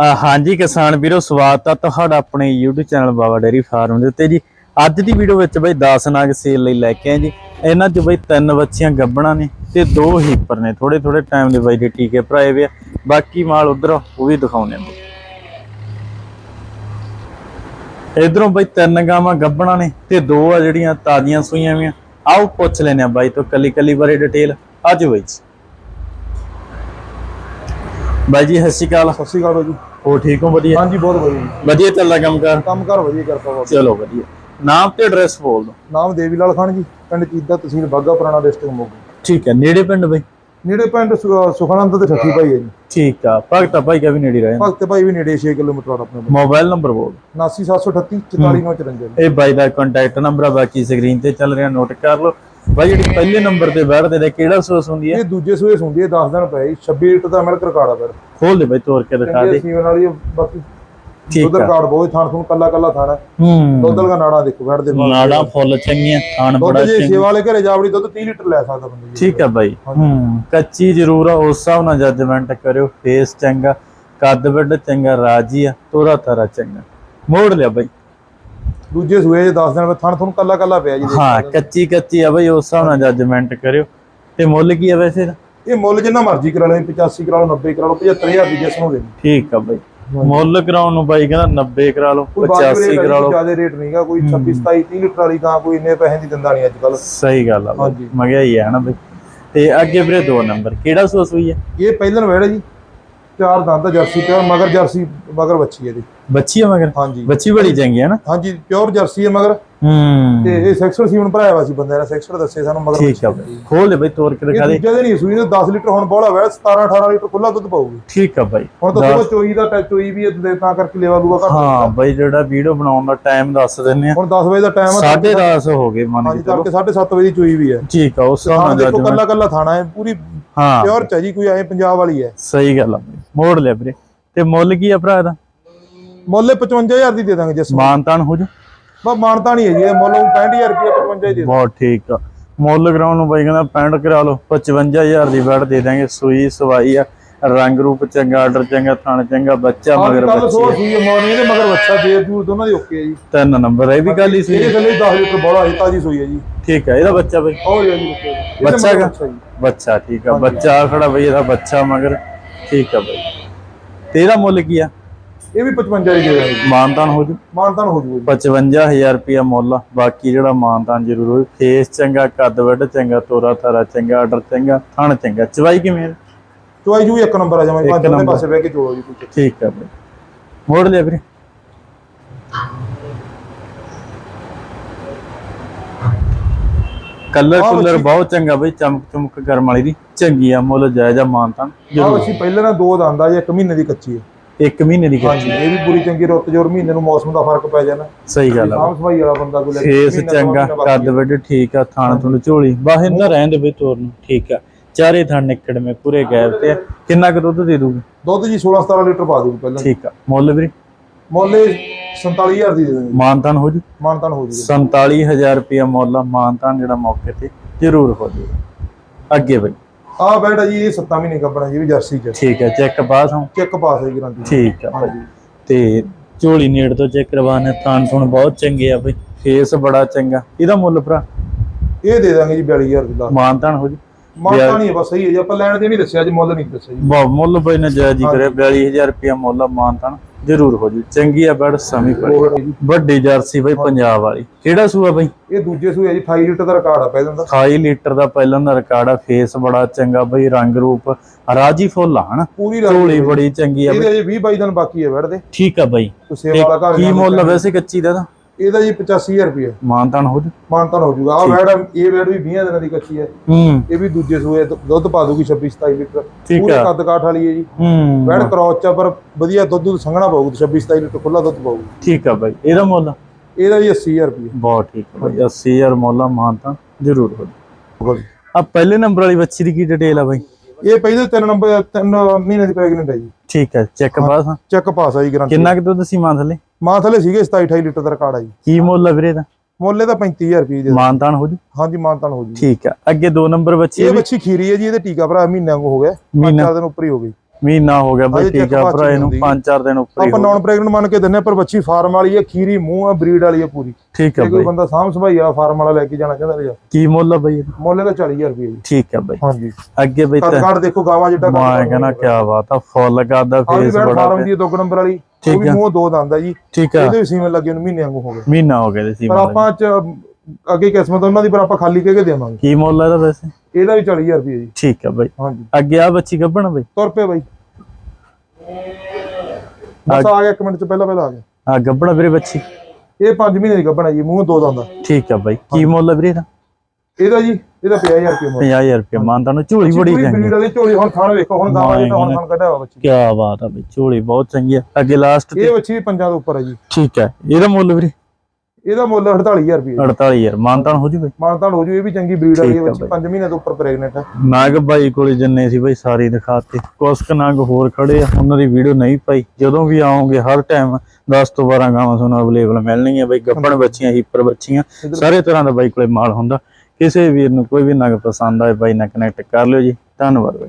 ਹਾਂਜੀ ਕਿਸਾਨ ਵੀਰੋ, ਸਵਾਗਤ ਆ ਤੁਹਾਡਾ ਆਪਣੇ YouTube channel Baba dairy farm ਦੇ ਉੱਤੇ ਜੀ। ਅੱਜ ਦੀ ਵੀਡੀਓ ਵਿੱਚ ਬਈ 10 ਨਾਗ ਸੇਲ ਲਈ ਲੈ ਕੇ ਆਏ ਜੀ। ਇਹਨਾਂ 'ਚ ਬਈ ਤਿੰਨ ਬੱਚੀਆਂ ਗੱਬਣਾ ਨੇ ਤੇ ਦੋ ਹੀਪਰ ਨੇ। ਥੋੜੇ ਥੋੜੇ ਟਾਈਮ ਦੇ ਬਾਈ ਦੇ ਟੀਕੇ ਭਰਾਏ ਵੇ ਆ। ਬਾਕੀ ਮਾਲ ਉਧਰ ਉਹ ਵੀ ਦਿਖਾਉਣੇ ਆ ਇਧਰੋਂ ਬਈ ਤਿੰਨ ਗਾਵਾਂ ਗੱਬਣਾ ਨੇ ਤੇ ਦੋ ਆ ਜਿਹੜੀਆਂ ਤਾਜ਼ੀਆਂ ਸੂਈਆਂ ਵੀ ਆਓ ਪੁੱਛ ਲੈਨੇ ਆ ਬਾਈ ਤੋਂ ਕੱਲੀ ਕੱਲੀ ਬਾਰੇ ਡਿਟੇਲ ਅੱਜ ਬਾਈ ਬਾਈ ਜੀ ਸਤਿ ਸ਼੍ਰੀ ਅਕਾਲ। ਸਤਿ ਸ਼੍ਰੀ ਅਕਾਲ ਬਾਈ ਜੀ। ਹੋ ਠੀਕ ਹੋ? ਵਧੀਆ? ਹਾਂਜੀ ਬਹੁਤ ਵਧੀਆ ਜੀ। ਵਧੀਆ ਚੱਲਦਾ ਕੰਮ ਕਰ? ਕੰਮ ਕਰ ਵਧੀਆ ਕਰਦਾ ਬਾਬਾ ਚਲੋ ਵਧੀਆ। ਨਾਮ ਤੇ ਐਡਰੈਸ ਬੋਲ ਦੋ ਨਾਮ ਦੇਵੀ ਲਾਲ ਖਾਨ ਜੀ ਪਿੰਡ ਚੀਦਾ ਤਹਿਸੀਲ ਬਾਗਾ ਪੁਰਾਣਾ ਡਿਸਟ੍ਰਿਕਟ ਮੋਗਾ। ਠੀਕ ਹੈ ਨੇੜੇ ਪਿੰਡ ਬਈ? ਨੇੜੇ ਪਿੰਡ ਸੁਖਾਨੰਦ ਤੇ ਠੱਠੀ ਭਾਈ ਹੈ ਜੀ। ਠੀਕ ਆ ਭਗਤਾ ਭਾਈ ਕਾ ਵੀ ਨੇੜੇ ਰਹੇ ਭਗਤ ਭਾਈ ਵੀ ਨੇੜੇ 6 ਕਿਲੋਮੀਟਰ ਆ ਆਪਣੇ ਮੋਬਾਈਲ ਨੰਬਰ ਬੋਲ 79738 44954 ਇਹ ਬਾਈ ਦਾ ਕੰਟੈਕਟ ਨੰਬਰ ਆ ਬਾਕੀ ਸਕਰੀਨ ਤੇ ਚੱਲ ਰਿਹਾ ਨੋਟ ਕਰ ਲਓ। ਬਾਈ ਜਿਹੜੀ ਪਹਿਲੇ ਨੰਬਰ ਤੇ ਬੈਠਦੇ ਨੇ ਕਿਹੜਾ ਸੋਸ ਹੁੰਦੀ ਹੈ? ਇਹ ਦੂਜੇ ਸੂਏ ਸੁੰਦੀ ਹੈ 10 ਦਿਨ ਪਏ। ਜੀ 26 ਲੀਟਰ ਦਾ ਮਿਲਕ ਰਿਕਾਰਡ ਆ ਫਿਰ। ਖੋਲ ਦੇ ਬਾਈ ਤੋੜ ਕੇ ਦਿਖਾ ਦੇ। ਸੀਵਨ ਵਾਲੀ ਬਾਕੀ ਠੀਕ ਦੁੱਧ ਰਿਕਾਰਡ ਬਹੁਤ ਥਾਣ ਥੂਣ ਕੱਲਾ ਕੱਲਾ ਥਾਣਾ ਹੂੰ। ਦੁੱਧ ਲਗਾ ਨਾੜਾ ਦੇਖੋ ਬੈਠ ਦੇ। ਨਾੜਾ ਫੁੱਲ ਚੰਗੀਆਂ ਦੁੱਧ ਬੜਾ ਜੇ ਚੰਗਾ। ਸੇਵਾ ਵਾਲੇ ਘਰੇ ਜਾਵੜੀ ਦੁੱਧ 30 ਲੀਟਰ ਲੈ ਸਕਦਾ ਬੰਦਾ ਜੀ। ਠੀਕ ਆ ਬਾਈ। ਹੂੰ ਕੱਚੀ ਜ਼ਰੂਰ ਆ ਉਸ ਹਿਸਾਬ ਨਾਲ ਜੱਜਮੈਂਟ ਕਰਿਓ ਫੇਸ ਚੰਗਾ ਕੱਦ ਵੱਡ ਚੰਗਾ ਰਾਜੀ ਆ ਤੋਰਾ ਤਾਰਾ ਚੰਗਾ। ਮੋੜ ਲਿਆ ਬਾਈ। ਦੂਜੇ ਸੂਏ ਜੇ 10 ਦਿਨ ਥਾਣ ਥੂਣ ਕੱਲਾ ਕੱਲਾ ਪਿਆ ਜੀ। ਹਾਂ ਕੱਚੀ ਕੱਚੀ ਆ ਬਈ ਉਸ ਹਿਸਾਬ ਨਾਲ ਜੱਜਮੈਂਟ ਕਰਿਓ। ਤੇ ਮੁੱਲ ਕੀ ਆ ਵੈਸੇ? ਇਹ ਮੁੱਲ ਜਿੰਨਾ ਮਰਜ਼ੀ ਕਰਾ ਲਓ 85 ਕਰਾ ਲਓ 90 ਕਰਾ ਲਓ 75000 ਦੀ ਜਿਸ ਨੂੰ ਦੇ ਠੀਕ ਆ ਬਈ। ਮੁੱਲ ਕਰਾਉਣ ਨੂੰ ਬਾਈ ਕਹਿੰਦਾ 90 ਕਰਾ ਲਓ ਕੋਈ 85 ਕਰਾ ਲਓ। ਜ਼ਿਆਦਾ ਰੇਟ ਨਹੀਂਗਾ ਕੋਈ 26 27 30 ਲੀਟਰ ਵਾਲੀ ਗਾਂ ਕੋਈ ਇੰਨੇ ਪੈਸੇ ਦੀ ਦਿੰਦਾ ਨਹੀਂ ਅੱਜ ਕੱਲ ਸਹੀ ਗੱਲ ਆ ਬਈ। ਹਾਂਜੀ। ਮਹਿੰਗਾਈ ਹੈ ਨਾ ਬਈ। ਤੇ ਅੱਗੇ ਵੀਰੇ ਦੋ ਨੰਬਰ ਕਿਹੜਾ ਸੋਸ ਹੋਈ ਹੈ ਇਹ ਪਹਿਲਨ ਵੈੜ ਹੈ ਜੀ। ਚਾਰ ਦੰਦ ਆ, ਜਰਸੀ ਪਿਓਰ ਮਗਰ ਜਰਸੀ ਮਗਰ ਬੱਚੀ ਹੈ ਇਹਦੀ। ਬੱਚੀ ਆ ਮਗਰ? ਹਾਂਜੀ। ਬੱਚੀ ਬੜੀ ਚੰਗੀ ਹੈ ਨਾ? ਹਾਂਜੀ ਪਿਓਰ ਜਰਸੀ ਹੈ ਮਗਰ। ਹੂੰ। ਤੇ ਇਹ ਸੈਕਸਰ ਸੀਮਨ ਭਰਾਇਆ ਵਾ ਸੀ ਬੰਦੇ ਨੇ ਸੈਕਸਰ ਦੱਸੇ ਸਾਨੂੰ ਮਗਰ ਠੀਕ ਆ। ਬਈ ਖੋਲ ਦੇ ਬਈ ਤੋੜ ਕੇ ਦਿਖਾ ਦੇ। ਦੂਜੇ ਦੇ ਨਹੀਂ ਸੂਈ ਨੇ 10 ਲੀਟਰ ਹੁਣ ਬੋਲਾ ਵੈੜ 17 18 ਲੀਟਰ ਖੁੱਲਾ ਦੁੱਧ ਪਾਊਗੀ। ਠੀਕ ਆ ਬਾਈ ਹੁਣ ਤਾਂ ਸਗੋਂ ਚੋਈ ਦਾ ਚੋਈ ਵੀ ਇਹ ਤਾਂ ਕਰਕੇ ਲੇਵਾ ਲੂਆ ਘੱਟ। ਹਾਂ ਬਾਈ ਜਿਹੜਾ ਵੀਡੀਓ ਬਣਾਉਣ ਦਾ ਟਾਈਮ ਦੱਸ ਦਿੰਨੇ ਆ। ਹੁਣ 10 ਵਜੇ ਦਾ ਟਾਈਮ ਹੈ 10:30 ਹੋ ਗਏ ਮੰਨ ਕੇ ਚਲੋ। ਤੜਕੇ 7:30 ਵਜੇ ਦੀ ਚੋਈ ਵੀ ਹੈ ਠੀਕ ਆ ਉਸ ਹਾਂ ਦੇਖੋ ਕੱਲਾ ਕੱਲਾ ਥਾਣਾ ਹੈ ਪੂਰੀ ਹਾਂ। ਪਿਓਰ ਚ ਜੀ ਕੋਈ ਐ ਪੰਜਾਬ ਵਾਲੀ ਹੈ। ਸਹੀ ਗੱਲ ਆ ਮੋੜ ਲਿਆ ਵੀਰੇ। ਤੇ ਮੁੱਲ ਕੀ ਆ ਭਰਾ ਇਹਦਾ? ਮੁੱਲ 55000 ਦੀ ਦੇ ਦਾਂਗੇ ਜਿਸ। ਮਾਨਤਾਨ ਹੋ ਜਾ ਬਸ ਮਾਨਤਾ ਨਹੀਂ ਹੈ ਜੀ ਇਹ ਮੁੱਲ 65000 ਰੁਪਏ 55 ਦੀ ਬਹੁਤ ਠੀਕ ਆ। ਮੁੱਲ ਕਰਾਉਣ ਨੂੰ ਬਾਈ ਕਹਿੰਦਾ 65 ਕਰਾ ਲਓ 55000 ਦੀ ਬੈਠ ਦੇ ਦਾਂਗੇ ਸੂਈ ਸਵਾਈ ਆ ਰੰਗ ਰੂਪ ਚੰਗਾ ਆਰਡਰ ਚੰਗਾ ਥਣ ਚੰਗਾ ਬੱਚਾ ਮਗਰ ਬੱਚੀ ਸੋ ਆ। ਸੂਈ ਮੋਰਨੀ ਇਹਦੇ ਮਗਰ ਬੱਚਾ ਜੇਰ ਜੂਰ ਦੋਨਾਂ ਦੀ ਓਕੇ ਹੈ ਜੀ। ਤਿੰਨ ਨੰਬਰ ਇਹ ਵੀ ਗੱਲ ਹੀ ਸੀ ਇਹਦੇ ਥੱਲੇ 10 ਲੀਟਰ ਬੋਲਾ ਹੈ ਤਾਜੀ ਸੂਈ ਹੈ ਜੀ। ਠੀਕ ਆ ਇਹਦਾ ਬੱਚਾ ਬਈ। ਜੀ ਠੀਕ ਆ ਬੱਚਾ ਖੜਾ ਬਈ ਇਹਦਾ ਬੱਚਾ ਮਗਰ। ਠੀਕ ਆ ਬਈ। ਤੇ ਇਹਦਾ ਮੁੱਲ ਕੀ ਆ? ਇਹ ਵੀ 55 ਹੀ ਦੇ ਮਾਨਤਾਨ ਹੋ ਜੂ। ਮਾਨਤਾਨ ਹੋ ਜੂ। 55000 ਰੁਪਿਆ ਮੁੱਲ ਬਾਕੀ ਜਿਹੜਾ ਮਾਨਤਾਨ ਜ਼ਰੂਰ ਹੋਵੇ ਫੇਸ ਚੰਗਾ ਕੱਦ ਵੱਡ ਚੰਗਾ ਤੋਰਾ ਥਾਰਾ ਚੰਗਾ ਆਰਡਰ ਚੰਗਾ ਥਣ ਚੰਗਾ। ਚਵਾਈ ਕਿਵੇਂ ਚਵਾਈ ਜੂ ਇੱਕ ਨੰਬਰ ਆ ਜਾਵੇ ਪੰਜ ਦੇ ਪਾਸੇ ਬਹਿ ਕੇ ਚੋਲੋ ਜੀ ਕੁਝ ਠੀਕ ਆ ਬਈ। ਮੋੜ ਲਿਆ ਵੀਰੇ। ਕਲਰ ਕੁਲਰ ਬਹੁਤ ਚੰਗਾ ਬਈ। ਚਮਕ ਚਮਕ ਗਰਮ ਵਾਲੀ ਦੀ। ਚੰਗੀ ਆ। ਮੁੱਲ ਜਾਇਜ਼ ਆ ਮਾਨਤਾਨ। ਅਸੀਂ ਪਹਿਲਾਂ ਨਾ ਦੋ ਦੰਦ ਆ ਇੱਕ ਮਹੀਨੇ ਦੀ ਕੱਚੀ ਆ। 1 ਮਹੀਨੇ ਦੀ ਹਾਂਜੀ ਇਹ ਵੀ ਪੂਰੀ ਚੰਗੀ ਰੁੱਤ ਜੋਰ ਮਹੀਨੇ ਨੂੰ ਮੌਸਮ ਦਾ ਫ਼ਰਕ ਪੈ ਜਾਣਾ। ਸਹੀ ਗੱਲ ਆ ਸਾਫ਼ ਸਫ਼ਾਈ ਵਾਲਾ ਬੰਦਾ ਕੋਈ ਲੈ ਕੇ ਚੰਗਾ ਕੱਦ ਵੱਡ ਠੀਕ ਆ ਥਾਣ ਤੁਹਾਨੂੰ ਝੋਲੀ। ਬਾਹਰ ਨਾ ਰਹਿਣ ਦੇ ਬਈ ਤੋਰ ਨੂੰ ਠੀਕ ਆ। ਚਾਰੇ ਥਣ ਨਿਕੜ ਮੇ ਪੂਰੇ ਗੈਪ ਤੇ ਕਿੰਨਾ ਕੁ ਦੁੱਧ ਦੇ ਦੂਗੀ? ਦੁੱਧ ਜੀ 16 17 ਲੀਟਰ ਪਾ ਦੂਗੀ ਪਹਿਲਾਂ। ਠੀਕ ਆ। ਮੁੱਲ ਵੀ ਮੁੱਲੇ 47000 ਦੀ ਦੇ ਦੇਣੀ। ਮਾਨਤਾਨ ਹੋ ਜੂ? ਮਾਨਤਨ ਹੋ ਜੂਗਾ। 47000 ਰੁਪਇਆ ਮੁੱਲ ਆ ਜਿਹੜਾ ਮੌਕੇ ਤੇ ਜ਼ਰੂਰ ਹੋ ਜੂਗਾ। ਅੱਗੇ ਬਈ। ਆਹ ਬੈਠ ਆ ਜੀ ਇਹ 7 ਮਹੀਨੇ ਕੱਪੜਾ ਜੀ ਇਹ ਵੀ ਜਰਸੀ ਚ। ਠੀਕ ਹੈ ਚੈੱਕ ਪਾਸ ਹਾਂ? ਚੈੱਕ ਪਾਸ ਹੈ ਜੀ ਗਰੰਟੀ ਠੀਕ ਆ। ਬਈ ਹਾਂਜੀ। ਤੇ ਝੋਲੀ ਨੇੜ ਤੋਂ ਚੈੱਕ ਕਰਵਾਣੇ ਥਾਣ ਥੁਣ ਬਹੁਤ ਚੰਗੇ ਆ ਬਈ। ਫੇਸ ਬੜਾ ਚੰਗਾ। ਇਹਦਾ ਮੁੱਲ ਭਰਾ? ਇਹ ਦੇ ਦਾਂਗੇ ਜੀ 42000 ਦੀ ਦਾ ਮਾਨਤਾਨ ਹੋ ਜੂ? ਮਾਨਤਾ ਨਹੀਂ ਹੈ ਬਸ ਸਹੀ ਹੈ ਜੀ। ਆਪਾਂ ਲੈਣ ਦੇ ਨਹੀਂ ਦੱਸਿਆ ਜੀ ਮੁੱਲ ਨਹੀਂ ਦੱਸਿਆ ਜੀ। ਮੁੱਲ ਬਈ ਨੇ ਜਾਇਜ਼ ਹੀ ਕਰਿਆ। 42000 ਰੁਪਇਆ ਮੁੱਲ ਆ ਮਾਨਤਾਨ। ਜ਼ਰੂਰ ਹੋ ਜੂ। ਚੰਗੀ ਆ ਬੜ ਸਮੀ ਪੜੀ। ਵੱਡੀ ਜਰਸੀ ਬਈ ਪੰਜਾਬ ਵਾਲੀ। ਕਿਹੜਾ ਸੂਆ ਬਈ? ਇਹ ਦੂਜੇ ਸੂਏ ਜੀ 28 ਲੀਟਰ ਦਾ ਰਿਕਾਰਡ ਆ ਪਹਿਲਾਂ ਦਾ। 28 ਲੀਟਰ ਦਾ ਪਹਿਲਾਂ ਦਾ ਰਿਕਾਰਡ ਆ ਫੇਸ ਬੜਾ ਚੰਗਾ ਬਈ ਰੰਗ ਰੂਪ ਰਾਜੀ ਫੁੱਲ ਆ ਹਨਾ? ਝੋਲੀ ਬੜੀ ਚੰਗੀ ਆ ਬਈ। ਇਹਦੇ ਅਜੇ 20 22 ਦਿਨ ਬਾਕੀ ਹੈ ਬੈਠਦੇ। ਠੀਕ ਆ ਬਈ। ਕੀ ਮੁੱਲ ਆ ਵੈਸੇ ਕੱਚੀ ਦਾ ਇਹਦਾ? ਇਹਦਾ ਜੀ 85000 ਰੁਪਏ। ਮਾਨਤਾਨ ਹੋ ਜੂ। ਮਾਨਤਾਨ ਹੋ ਜੂਗਾ। ਆ ਬੈੜ ਇਹ ਬੈੜ ਵੀ 20 ਦਿਨਾਂ ਦੀ ਕੱਚੀ ਹੈ। ਹੂੰ। ਇਹ ਵੀ ਦੂਜੇ ਸੂਏ ਦੁੱਧ ਪਾ ਦੂਗੀ 26 27 ਲੀਟਰ। ਠੀਕ ਪੂਰੇ। ਕੱਦ ਕਾਠ ਵਾਲੀ ਹੈ ਜੀ। ਹੂੰ। ਬੈੜ ਕਰੌਚ ਆ, ਪਰ ਵਧੀਆ ਦੁੱਧ ਦੁੱਧ ਸੰਘਣਾ ਪਾਊਗੀ 26 27 ਲੀਟਰ ਖੁੱਲਾ ਦੁੱਧ ਪਾਊਗੀ। ਠੀਕ ਆ ਬਾਈ। ਇਹਦਾ ਮੁੱਲ? ਇਹਦਾ ਜੀ 80000 ਰੁਪਏ। ਬਹੁਤ ਠੀਕ ਬਾਈ। 80000 ਮੁੱਲ ਮਾਨਤਾਨ ਜ਼ਰੂਰ ਹੋ ਜੂ। ਇਹ ਆ ਪਹਿਲੇ ਨੰਬਰ ਵਾਲੀ ਬੱਚੀ ਦੀ ਕੀ ਡਿਟੇਲ ਆ ਬਾਈ? ਪਹਿਲੇ ਤਿੰਨ ਨੰਬਰ ਤਿੰਨ ਮਹੀਨੇ ਦੀ ਪ੍ਰੈਗਨੈਂਟ ਹੈ ਜੀ। ਠੀਕ ਹੈ ਚੈੱਕ ਪਾਸ। ਚੈੱਕ ਪਾਸ ਆ ਜੀ ਗਰੰਟੀ ਕਿੰਨਾ ਕੁ ਦੁੱਧ ਸੀ ਮਾਂ ਥੱਲੇ ਮਾਂ ਥਲੇ ਸੀਗੇ 27 28 ਲੀਟਰ ਦਾ ਰਿਕਾਰਡ ਆ ਜੀ। ਕੀ ਮੁੱਲ ਆ ਵੀਰੇ ਦਾ ਮੁੱਲ ਇਹਦਾ 35000 ਰੁਪਏ ਦੇ ਮਾਨਤਾਨ ਹੋ ਜੂ? ਹਾਂਜੀ ਮਾਨਤਾਨ ਹੋ ਜੀ ਠੀਕ ਆ। ਅੱਗੇ ਦੋ ਨੰਬਰ ਬੱਚੀ ਇਹ ਬੱਚੀ ਖੀਰੀ ਹੈ ਜੀ ਇਹਦੇ ਟੀਕਾ ਭਰਾ ਮਹੀਨਾ ਹੋ ਗਿਆ। ਪੰਜ ਮਹੀਨਾ। ਚਾਰ ਦਿਨ ਉੱਪਰ ਹੀ ਹੋ ਗਈ। ਮਹੀਨਾ ਹੋ ਗਿਆ ਬਈ ਟੀਕਾ ਬਾਅਦ ਚ ਭਰਾਏ ਨੂੰ ਹੁੰਦੀ। 5-4 ਦਿਨ ਉੱਪਰ ਹੀ ਆਪਾਂ ਨਾਨ ਪ੍ਰੈਗਨੈਂਟ ਮੰਨ ਕੇ ਦਿੰਨੇ ਪਰ ਬੱਚੀ ਫਾਰਮ ਵਾਲੀ ਹੈ ਖੀਰੀ ਮੂੰਹ ਆ ਬਰੀਡ ਵਾਲੀ ਹੈ ਪੂਰੀ। ਠੀਕ ਹੈ ਜੇ ਕੋਈ ਬਈ। ਬੰਦਾ ਸਾਂਭ ਸੰਭਾਈ ਵਾਲਾ ਫਾਰਮ ਵਾਲਾ ਲੈ ਕੇ ਜਾਣਾ ਚਾਹੁੰਦਾ ਰਿਹਾ। ਕੀ ਮੁੱਲ ਆ ਬਈ? ਮੁੱਲ ਦਾ 40000 ਰੁਪਏ ਜੀ। ਠੀਕ ਹੈ ਬਈ। ਹਾਂਜੀ। ਅੱਗੇ ਬਈ ਤੇ ਕਾਠ ਦੇਖੋ ਗਾਵਾਂ ਜਿੱਡਾ ਮੈਂ ਕਹਿੰਦਾ ਕੀ ਬਾਤ ਆ ਫੁੱਲ ਕਰਦਾ ਆ ਫੇਸ ਬੜਾ ਫਾਰਮ ਦੀ ਦੋ ਕੁ ਨੰਬਰ ਵਾਲੀ। ਉਹ ਵੀ ਆ। ਮੂੰਹ ਦੋ ਦੰਦ ਆ ਜੀ। ਠੀਕ ਆ। ਇਹਦੇ ਵੀ ਸੀਮਨ ਲੱਗੇ ਨੂੰ ਮਹੀਨੇ ਵਾਂਗੂ ਹੋ ਗਏ। ਮਹੀਨਾ ਹੋ ਗਿਆ ਸੀ ਪਰ ਆਪਾਂ ਚ ਅੱਗੇ ਕਿਸਮਤ ਉਹਨਾਂ ਦੀ ਪਰ ਆਪਾਂ ਖਾਲੀ ਕਹਿ ਕੇ ਦੇਵਾਂਗੇ। ਕੀ ਮੁੱਲ ਆ ਇਹਦਾ ਵੈਸੇ? ਇਹਦਾ ਵੀ 40000 ਰੁਪਏ ਜੀ। ਠੀਕ ਹੈ ਬਈ। ਹਾਂਜੀ। ਅੱਗੇ ਆ ਬੱਚੀ ਗੱਭਣ ਬਈ? ਤੁਰ ਪਏ ਬਾਈ। ਬਸ ਆ ਗਿਆ ਇੱਕ ਮਿੰਟ ਚ ਪਹਿਲਾਂ ਪਹਿਲਾਂ ਆ ਗਿਆ। ਆ ਗੱਭਣ ਵੀਰੇ ਬੱਚੀ। ਇਹ 5 ਮਹੀਨੇ ਦੀ ਗੱਭਣਾ ਜੀ ਮੂੰਹ ਦੋ ਦੰਦ ਆ। ਠੀਕ ਹੈ ਬਈ। ਕੀ ਮੁੱਲ ਆ ਵੀਰੇ ਇਹਦਾ? ਇਹਦਾ ਜੀ ਇਹਦਾ 50000 ਰੁਪਏ ਮੁੱਲ। 50000 ਰੁਪਏ ਮਾਨਤਾ ਨੂੰ ਝੋਲੀ ਬੜੀ ਚੰਗੀ। ਵਾਲੀ ਝੋਲੀ ਹੁਣ ਖਾਣ ਵੇਖੋ ਹੁਣ ਗਾਵਾਂ ਜਿਹੜਾ ਹੁਣ ਕੱਢਿਆ ਹੋਇਆ ਬੱਚੀ। ਕੀ ਬਾਤ ਆ ਬਈ ਝੋਲੀ ਬਹੁਤ ਚੰਗੀ ਆ। ਅੱਗੇ ਲਾਸਟ ਇਹ ਬੱਚੀ ਵੀ ਪੰਜਾਂ ਦੇ ਉੱਪਰ ਹੈ ਜੀ। ਠੀਕ ਹੈ ਇਹਦਾ ਮੁੱਲ ਵੀਰੇ? ਇਹਦਾ ਮੁੱਲ 48000 ਰੁਪਏ 48000 ਮਾਨਤਾਨ ਹੋ ਜੂ ਬਈ। ਮਾਨਤਾਨ ਹੋ ਜੂ ਇਹ ਵੀ ਚੰਗੀ ਬਰੀਡ ਵਾਲੀ ਹੈ ਬੱਚੀ 5 ਮਹੀਨੇ ਤੋਂ ਉੱਪਰ ਪ੍ਰੈਗਨੈਂਟ ਹੈ ਨਾਗ ਬਾਈ ਕੋਲੇ ਜਿੰਨੇ ਸੀ ਬਾਈ ਸਾਰੇ ਦਿਖਾਤੇ। ਕੁਛ ਕੁ ਨਗ ਹੋਰ ਖੜੇ ਆ ਉਹਨਾਂ ਦੀ ਵੀਡੀਓ ਨਹੀਂ ਪਾਈ। ਜਦੋਂ ਵੀ ਆਉਂਗੇ ਹਰ ਟਾਈਮ 10 ਤੋਂ 12 ਗਾਵਾਂ ਤੁਹਾਨੂੰ ਅਵੇਲੇਬਲ ਮਿਲਣਗੀਆਂ ਬਾਈ ਗੱਪਣ ਬੱਚੀਆਂ ਹੀਪਰ ਬੱਚੀਆਂ ਸਾਰੇ ਤਰ੍ਹਾਂ ਦਾ ਬਾਈ ਕੋਲੇ ਮਾਲ ਹੁੰਦਾ। ਕਿਸੇ ਵੀਰ ਨੂੰ ਕੋਈ ਵੀ ਨਗ ਪਸੰਦ ਆਏ ਬਾਈ ਨਾਲ ਕਨੈਕਟ ਕਰ ਲਿਓ ਜੀ। ਧੰਨਵਾਦ ਬਾਈ।